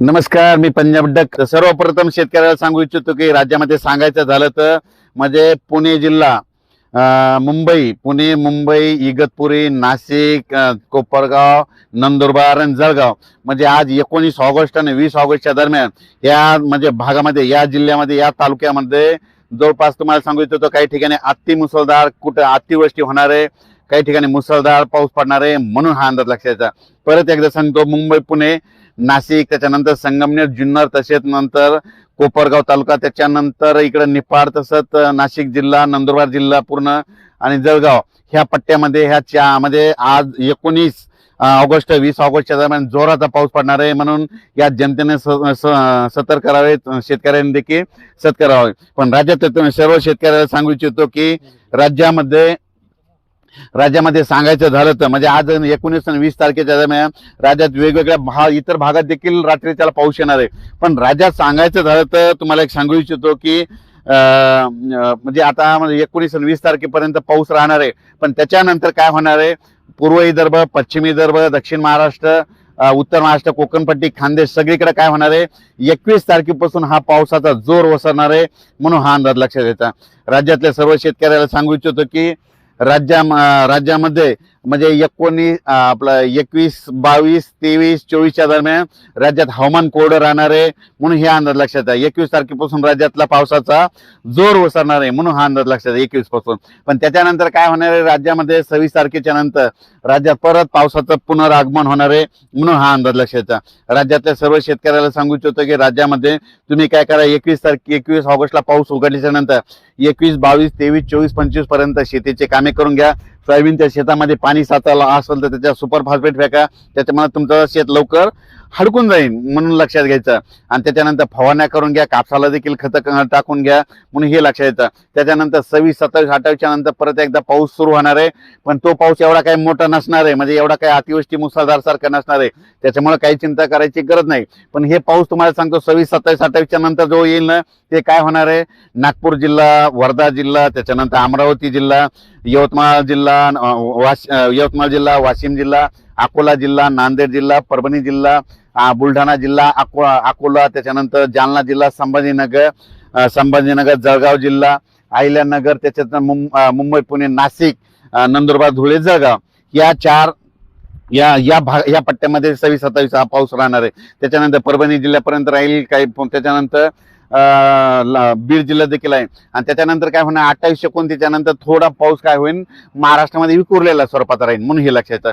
नमस्कार मी पंजाब डक. सर्वप्रथम शेतकऱ्याला सांगू इच्छितो की राज्यामध्ये सांगायचं झालं तर म्हणजे पुणे जिल्हा मुंबई पुणे मुंबई इगतपुरी नाशिक कोपरगाव नंदुरबार आणि जळगाव. म्हणजे आज एकोणीस ऑगस्ट आणि वीस ऑगस्टच्या दरम्यान या म्हणजे भागामध्ये या जिल्ह्यामध्ये या तालुक्यामध्ये जवळपास तुम्हाला सांगू इच्छितो काही ठिकाणी अति मुसळधार कुठं अतिवृष्टी होणार आहे. काही ठिकाणी मुसळधार पाऊस पडणार आहे म्हणून हा अंदाज लक्षात यायचा परत एकदा सांगतो मुंबई पुणे नाशिक त्याच्यानंतर संगमनेर जुन्नर तसेच नंतर कोपरगाव तालुका त्याच्यानंतर इकडे निफाड तसंच नाशिक जिल्हा नंदुरबार जिल्हा पूर्ण आणि जळगाव. ह्या पट्ट्यामध्ये ह्या च्या म्हणजे आज एकोणीस ऑगस्ट वीस ऑगस्टच्या दरम्यान जोराचा पाऊस पडणार आहे म्हणून या जनतेने स- स- सतर्क करावे शेतकऱ्यांनी देखील सतर्क करावे पण राज्यात सर्व शेतकऱ्याला सांगू इच्छितो की राज्यामध्ये राज्यामध्ये सांगायचं झालं तर म्हणजे आज एकोणीस आणि वीस तारखेच्या दरम्यान राज्यात वेगवेगळ्या भाग इतर भागात देखील रात्री त्याला पाऊस येणार आहे. पण राज्यात सांगायचं झालं तर तुम्हाला एक सांगू इच्छितो की म्हणजे आता म्हणजे एकोणीस आणि वीस तारखेपर्यंत पाऊस राहणार आहे. पण त्याच्यानंतर काय होणार आहे? पूर्व विदर्भ पश्चिम विदर्भ दक्षिण महाराष्ट्र उत्तर महाराष्ट्र कोकणपट्टी खानदेश सगळीकडे काय होणार आहे? एकवीस तारखेपासून हा पावसाचा जोर ओसरणार आहे म्हणून हा अंदाज लक्षात येतात राज्यातल्या सर्व शेतकऱ्याला सांगू इच्छितो की राज्या राज्यामध्ये म्हणजे एकोणीस आपलं एकवीस बावीस तेवीस चोवीसच्या दरम्यान राज्यात हवामान कोरडं राहणार आहे म्हणून हे अंदाज लक्षात आहे. एकवीस तारखेपासून राज्यातला पावसाचा जोर ओसरणार आहे म्हणून हा अंदाज लक्षात आहे एकवीसपासून पण त्याच्यानंतर काय होणार आहे? राज्यामध्ये सव्वीस तारखेच्या नंतर राज्यात परत पावसाचं पुनरागमन होणार आहे म्हणून हा अंदाज लक्षात आहे. राज्यातल्या सर्व शेतकऱ्याला सांगू इच्छितो की राज्यामध्ये तुम्ही काय करा एकवीस तारखे एकवीस ऑगस्टला पाऊस उघडल्याच्या नंतर एकवीस बावीस तेवीस चोवीस पंचवीसपर्यंत शेतीचे कामे करून घ्या. सोयाबीनच्या शेतामध्ये पाणी साचायला असेल तर त्याच्या सुपर फॉस्फेट फेका त्याच्यामुळे तुमचं शेत लवकर हडकून जाईल म्हणून लक्षात घ्यायचं. आणि त्याच्यानंतर फवारण्या करून घ्या कापसाला देखील खतं टाकून घ्या म्हणून हे लक्षात येतं. त्याच्यानंतर सव्वीस सत्तावीस अठ्ठावीसच्या नंतर परत एकदा पाऊस सुरू होणार आहे. पण तो पाऊस एवढा काही मोठा नसणार आहे. म्हणजे एवढा काही अतिवृष्टी मुसळधार सारखा नसणार आहे. त्याच्यामुळे काही चिंता करायची गरज नाही. पण हे पाऊस तुम्हाला सांगतो सव्वीस सत्तावीस अठ्ठावीसच्या नंतर जो येईल ना ते काय होणार आहे? नागपूर जिल्हा वर्धा जिल्हा त्याच्यानंतर अमरावती जिल्हा यवतमाळ जिल्हा वाश यवतमाळ जिल्हा वाशिम जिल्हा अकोला जिल्हा नांदेड जिल्हा परभणी जिल्हा बुलढाणा जिल्हा अको अकोला त्याच्यानंतर जालना जिल्हा संभाजीनगर संभाजीनगर जळगाव जिल्हा अहिल्यानगर त्याच्यात मुं- मुंबई पुणे नाशिक नंदुरबार धुळे जळगाव. या चार या या भाग या पट्ट्यामध्ये सव्वीस सत्तावीस हा पाऊस राहणार आहे. त्याच्यानंतर परभणी जिल्ह्यापर्यंत राहील काही त्याच्यानंतर ल- बीड जिल्हा देखील आहे. आणि त्याच्यानंतर काय होणार अठ्ठावीस एकोणतीसच्या नंतर थोडा पाऊस काय होईल महाराष्ट्रामध्ये विखुरलेला स्वरूपात राहील म्हणून हे लक्षात